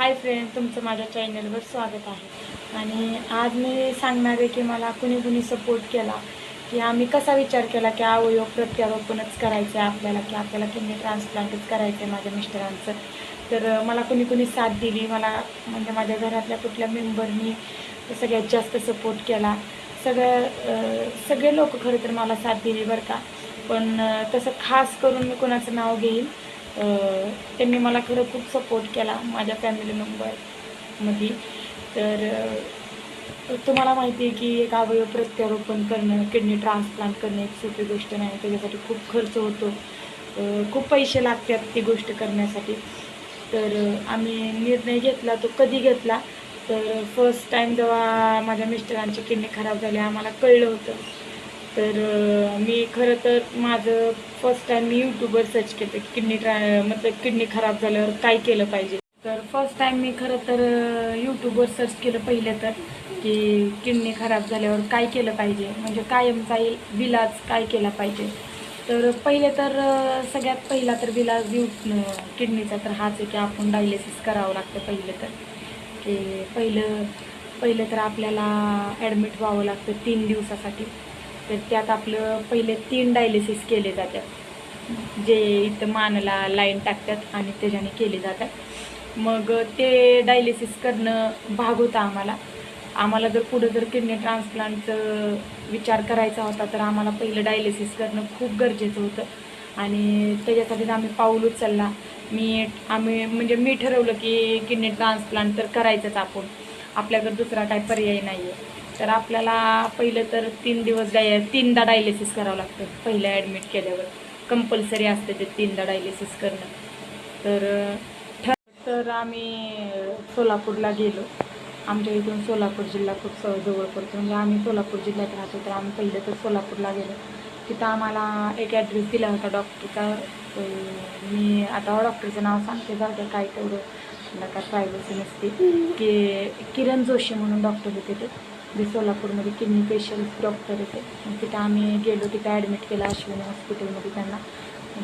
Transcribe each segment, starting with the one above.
Hi friend तुमचं माझ्या चॅनलवर स्वागत आहे. आणि आज मी सांगणार आहे की मला कुणी कुणी सपोर्ट केला की आम्ही कसा विचार केला की अवयव प्रत्यारोपणच करायचं आहे आपल्याला की आपल्याला किडनी ट्रान्सप्लांटच करायचं आहे माझ्या मिस्टरांचं. तर मला कुणी कुणी साथ दिली मला म्हणजे माझ्या घरातल्या कुठल्या मेंबरनी सगळ्यात जास्त सपोर्ट केला. सगळ्या सगळे लोक खरं तर मला साथ दिली बरं का. पण तसं खास करून मी कोणाचं नाव घेईन त्यांनी मला खरं खूप सपोर्ट केला माझ्या फॅमिली मेंबरमध्ये तर तुम्हाला माहिती आहे की एक अवयव प्रत्यारोपण करणं किडनी ट्रान्सप्लांट करणं एक सोपी गोष्ट नाही त्याच्यासाठी खूप खर्च होतो. खूप पैसे लागतात ती गोष्ट करण्यासाठी. तर आम्ही निर्णय घेतला तो कधी घेतला? तर फर्स्ट टाईम जेव्हा माझ्या मिस्टरांची किडनी खराब झाली आम्हाला कळलं होतं. तर मी खरं तर माझं फर्स्ट टाईम मी यूट्यूबवर सर्च केलं किडनी ट्राय मतलब किडनी खराब झाल्यावर काय केलं पाहिजे. तर फर्स्ट टाईम मी खरं तर यूट्यूबवर सर्च केलं पहिलं तर की किडनी खराब झाल्यावर काय केलं पाहिजे म्हणजे कायमचा विलाज काय केला पाहिजे. तर पहिले तर सगळ्यात पहिला तर विलाज यू किडनीचा तर हाच आहे की आपण डायलिसिस करावं लागतं पहिलं तर. की पहिलं पहिलं तर आपल्याला ॲडमिट व्हावं लागतं तीन दिवसासाठी. तर त्यात आपलं पहिले तीन डायलिसिस केले जातात. जे इथं मानला लाईन टाकतात आणि त्याच्याने केले जातात. मग ते डायलिसिस करणं भाग होता आम्हाला. आम्हाला जर पुढं जर किडनी ट्रान्सप्लांटचं विचार करायचा होता तर आम्हाला पहिलं डायलिसिस करणं खूप गरजेचं होतं. आणि त्याच्यासाठीच आम्ही पाऊल उचलला. मी आम्ही म्हणजे मी ठरवलं की किडनी ट्रान्सप्लांट तर करायचंच आपण. आपल्याकडे दुसरा काही पर्याय नाही आहे तर आपल्याला पहिलं तर तीन दिवस डाय तीनदा डायलिसिस करावं लागतं. पहिलं ॲडमिट केल्यावर. कंपल्सरी असते ते तीनदा डायलिसिस करणं. तर ठर तर आम्ही सोलापूरला गेलो. आमच्या इथून सोलापूर जिल्हा खूप स जवळ पडतो. म्हणजे आम्ही सोलापूर जिल्ह्यात राहतो तर आम्ही पहिलं तर सोलापूरला गेलो. तिथं आम्हाला एक ॲड्रेस दिला होता डॉक्टरचा मी आता डॉक्टरचं नाव सांगते झालं काय तेवढं. मला काय प्रायव्हसी नसते. की किरण जोशी म्हणून डॉक्टर होते ते. जे सोलापूरमध्ये किडनी पेशंट डॉक्टर होते तिथं आम्ही गेलो तिथं ॲडमिट केलं अश्विनी हॉस्पिटलमध्ये त्यांना.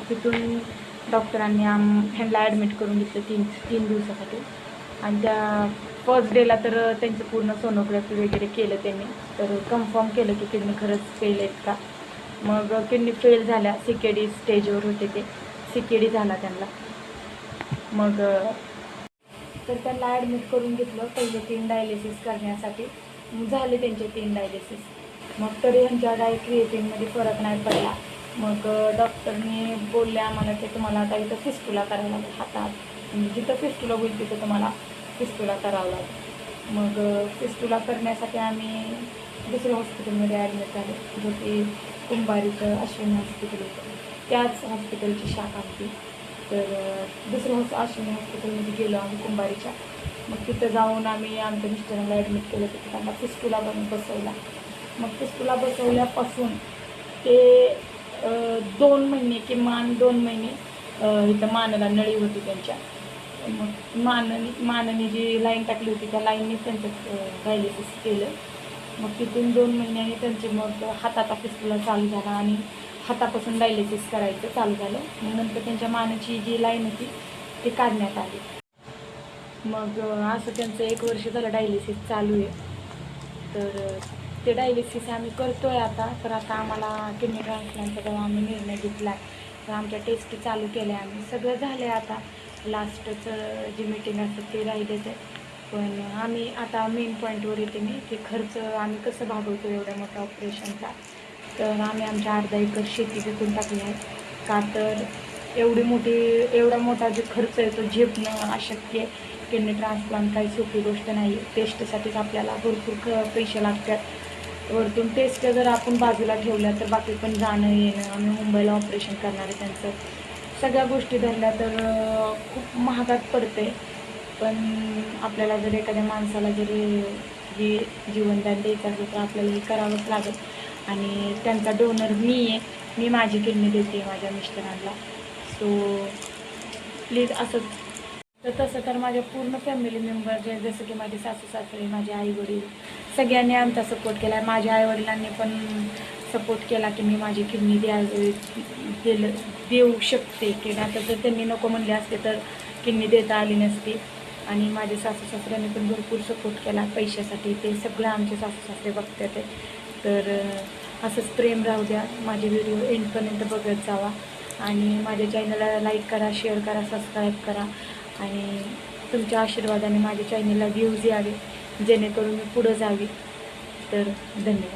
तिथून डॉक्टरांनी आम ह्यांना ॲडमिट करून घेतलं तीन तीन दिवसासाठी. आणि त्या फर्स्ट डेला तर त्यांचं पूर्ण सोनोग्राफी वगैरे केलं त्यांनी. तर कन्फर्म केलं की किडनी खरंच फेल आहेत का? मग किडनी फेल झाल्या. सी के डी स्टेजवर होते ते. सी के डी झाला त्यांना. मग तर त्यांना ॲडमिट करून घेतलं. पहिले तीन डायलिसिस करण्यासाठी. झाले त्यांचे तीन डायलिसिस मग तरी ह्यांच्या डाय क्रिएटिनमध्ये फरक नाही पडला. मग डॉक्टरनी बोलले आम्हाला की तुम्हाला आता इथं फिस्टुला करावं लागेल हातात. म्हणजे जिथं फिस्टुला होईल तिथं तुम्हाला फिस्टुला करावं लागेल. मग फिस्टुला करण्यासाठी आम्ही दुसऱ्या हॉस्पिटलमध्ये ॲडमिट झालो जो की कुंभारीचं अश्विनी हॉस्पिटल होतं. त्याच हॉस्पिटलची शाखा होती. तर दुसऱ्या हॉस अश्विनी हॉस्पिटलमध्ये गेलो आम्ही कुंभारीच्या. मग तिथं जाऊन आम्ही आमच्या मिस्टरांना ॲडमिट केलं तिथं त्यांना फिस्टुला बनून बसवला. मग फिस्टुला बसवल्यापासून ते दोन महिने किमान दोन महिने इथं मानाला नळी होती त्यांच्या. मग माननी माननी जी लाईन टाकली होती त्या लाईनने त्यांचं डायलिसिस केलं. मग तिथून दोन महिन्याने त्यांचे मग हाताचा फिस्टुला चालू झाला आणि हातापासून डायलिसिस करायचं चालू झालं. मग नंतर त्यांच्या मानाची जी लाईन होती ती काढण्यात आली. मग असं त्यांचं एक वर्ष झालं डायलिसिस चालू आहे. तर ते डायलिसिस आम्ही करतो आहे आता तर आता आम्हाला किडनी ट्रान्सप्लांटचा जेव्हा आम्ही निर्णय घेतला तर आमच्या टेस्टी चालू केल्या आम्ही. सगळं झालं आहे आता. लास्टचं जी मीटिंग असतं ते राहिलेच आहे. पण आम्ही आता मेन पॉईंटवर येते मी की खर्च आम्ही कसं भागवतो एवढ्या मोठ्या ऑपरेशनचा तर आम्ही आमच्या अर्धा एकर शेती विकून टाकली आहे. का तर एवढी मोठी एवढा मोठा जो खर्च आहे तो झेपणं अशक्य आहे. किडनी ट्रान्सप्लांट काही सोपी गोष्ट नाही. आहे टेस्टसाठीच आपल्याला भरपूर क पैसे लागतात. वरतून टेस्ट जर आपण बाजूला ठेवल्या तर बाकी पण जाणं येणं आम्ही मुंबईला ऑपरेशन करणार आहे त्यांचं सगळ्या गोष्टी धरल्या तर खूप महागात पडते पण आपल्याला जर एखाद्या माणसाला जरी हे जीवनदान द्यायचं असेल तर आपल्याला हे करावंच लागेल. आणि त्यांचा डोनर मी आहे मी माझी किडनी देते माझ्या मिस्टरांना. सो प्लीज असंच तर तसं तर माझ्या पूर्ण फॅमिली मेंबर जे जसं की माझे सासू सासरे माझे आई वडील सगळ्यांनी आमचा सपोर्ट केला. आहे माझ्या आईवडिलांनी पण सपोर्ट केला की मी माझी किडनी द्या दिलं देऊ शकते. की आता जर त्यांनी नको म्हणले असते तर किडनी देता आली नसती. आणि माझ्या सासू सासऱ्यांनी पण भरपूर सपोर्ट केला पैशासाठी. ते सगळं आमचे सासू सासरे बघतात तर असंच प्रेम राहू द्या. माझे व्हिडिओ एंडपर्यंत बघत जावा. आणि माझ्या चॅनलला लाईक करा शेअर करा सबस्क्राईब करा. आणि तुमच्या आशीर्वादाने माझ्या चॅनलला व्ह्यूज यावे जेणेकरून मी पुढं जावी. तर धन्यवाद.